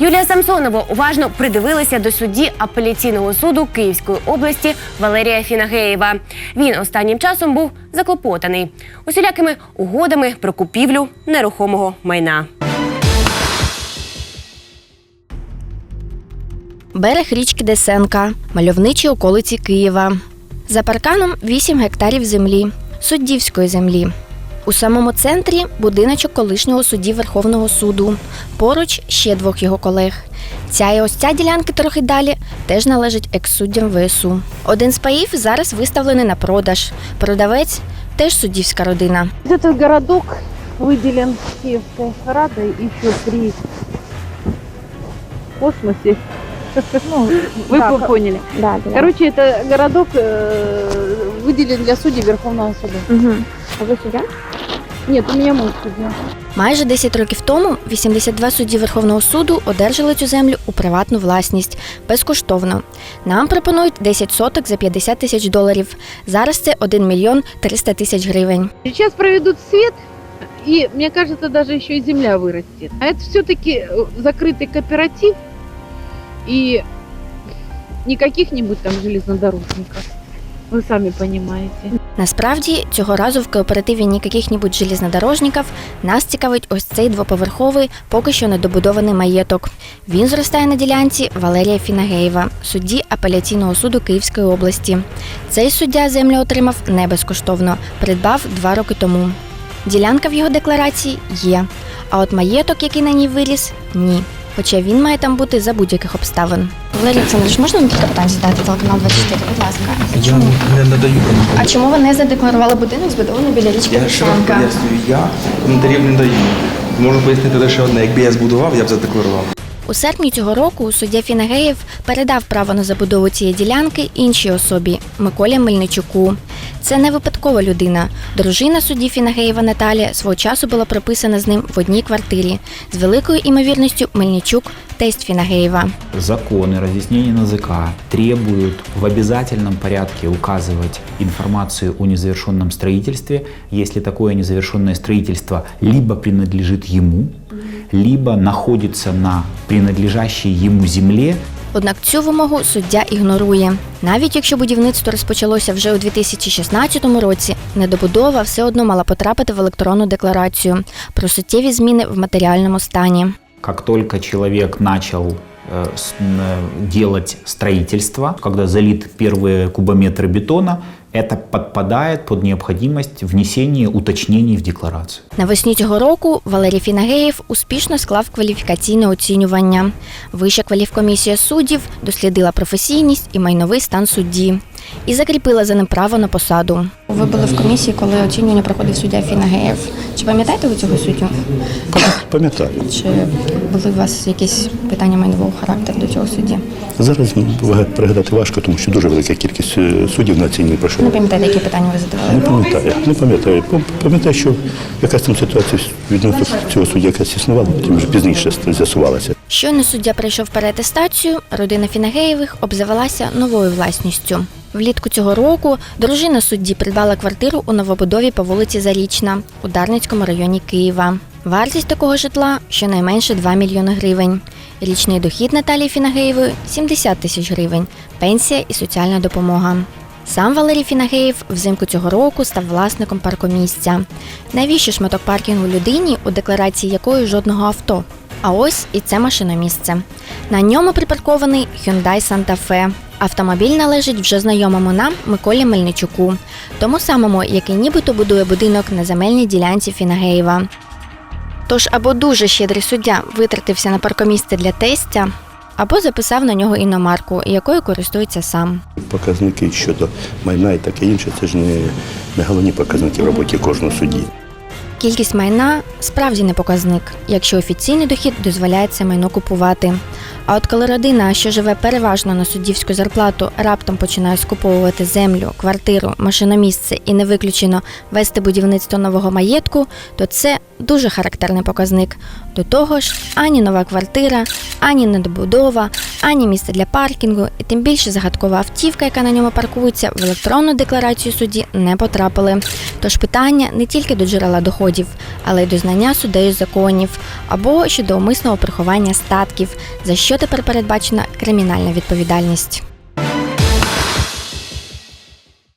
Юлія Самсонова уважно придивилася до судді апеляційного суду Київської області Валерія Фінагеєва. Він останнім часом був заклопотаний усілякими угодами про купівлю нерухомого майна. Берег річки Десенка, мальовничі околиці Києва. За парканом 8 гектарів землі, суддівської землі. У самому центрі будиночок колишнього судді Верховного суду. Поруч ще двох його колег. Ця і ось ця ділянки трохи далі теж належить екс-суддям ВСУ. Один з паїв зараз виставлений на продаж. Продавець теж суддівська родина. Этот городок выделен Киевской Радой еще при космосе. Ну, вы да, бы поняли. Да, да. Короче, это городок э, выделен для судей Верховного суда. Угу. А ви суддя? Нет, у меня муж судья. Майже 10 років тому 82 судді Верховного суду одержали цю землю у приватну власність безкоштовно. Нам пропонують 10 соток за 50 тисяч доларів. Зараз це 1 мільйон 300 тисяч гривень. Сейчас проведут свет, и мне кажется, даже еще и земля вырастет. А это все-таки закрытый кооператив, и не каких-нибудь там железнодорожников. Вы сами понимаете. Насправді цього разу в кооперативі ніяких-небудь железнодорожників нас цікавить ось цей двоповерховий, поки що недобудований маєток. Він зростає на ділянці Валерія Фінагеєва, судді апеляційного суду Київської області. Цей суддя землю отримав не безкоштовно, придбав два роки тому. Ділянка в його декларації є, а от маєток, який на ній виріс, ні. Хоча він має там бути за будь-яких обставин. Валерій Олександрович, можна вам кілька питань задати телеканал 24, будь ласка. Я не надаю А чому ви не задекларували будинок, збудований біля річки Я ще раз пояснюю, я коментарів не даю. Можу пояснити лише одне. Якби я збудував, я б задекларував. У серпні цього року суддя Фінагеєв передав право на забудову цієї ділянки іншій особі Миколі Мельничуку. Це не випадкова людина. Дружина судді Фінагеєва Наталія свого часу була прописана з ним в одній квартирі. З великою імовірністю Мельничук тесть Фінагеєва. Законы, разъяснения НАЗК требуют в обязательном порядке указывать информацию о незавершенном строительстве, если такое незавершенное строительство либо принадлежит ему, либо находится на принадлежащей ему земле, Однак цю вимогу суддя ігнорує. Навіть якщо будівництво розпочалося вже у 2016 році, недобудова все одно мала потрапити в електронну декларацію про суттєві зміни в матеріальному стані. как только человек начал э, с- н- э, делать строительство, когда залит первые кубометры бетона, это подпадает под необходимость внесения уточнений в декларацию. Навесні цього року Валерій Фінагеєв успішно склав кваліфікаційне оцінювання. Вища кваліфкомісія суддів дослідила професійність і майновий стан судді і закріпила за ним право на посаду. Ви були в комісії, коли оцінювання проходив суддя Фінагеєв. Чи пам'ятаєте ви цього суддю? Пам'ятаю. Чи були у вас якісь питання майнового характеру до цього судді? Зараз пригадати важко, тому що дуже велика кількість е, суддів на цій не Не пам'ятаєте, які питання ви задавали? Не пам'ятаю, не пам'ятаю. Пам'ятаю, що якась там ситуація відносно цього судді якась існувала, потім вже пізніше з'ясувалася. Щойно суддя прийшов переатестацію, родина Фінагеєвих обзавелася новою власністю. Влітку цього року дружина судді придбала квартиру у новобудові по вулиці Зарічна у Дарницькому районі Києва. Вартість такого житла щонайменше 2 мільйони гривень. Річний дохід Наталії Фінагеєвої 70 тисяч гривень, пенсія і соціальна допомога. Сам Валерій Фінагеєв взимку цього року став власником паркомісця. Навіщо шматок паркінгу людині, у декларації якої жодного авто? А ось і це машиномісце. На ньому припаркований Hyundai Santa Fe. Автомобіль належить вже знайомому нам Миколі Мельничуку, тому самому, який нібито будує будинок на земельній ділянці Фінагеєва. Тож або дуже щедрий суддя витратився на паркомісце для тестя, або записав на нього іномарку, якою користується сам. Показники щодо майна і таке інше, це ж не, не головні показники в роботі кожного судді. Кількість майна справді не показник, якщо офіційний дохід дозволяє це майно купувати. А от коли родина, що живе переважно на суддівську зарплату, раптом починає скуповувати землю, квартиру, машиномісце і не виключено вести будівництво нового маєтку, то це дуже характерний показник. До того ж, ані нова квартира, ані недобудова, ані місце для паркінгу, і тим більше загадкова автівка, яка на ньому паркується, в електронну декларацію судді не потрапили. Тож питання не тільки до джерела доходів, але й до знання суддею законів або щодо умисного приховання статків, за що тепер передбачена кримінальна відповідальність.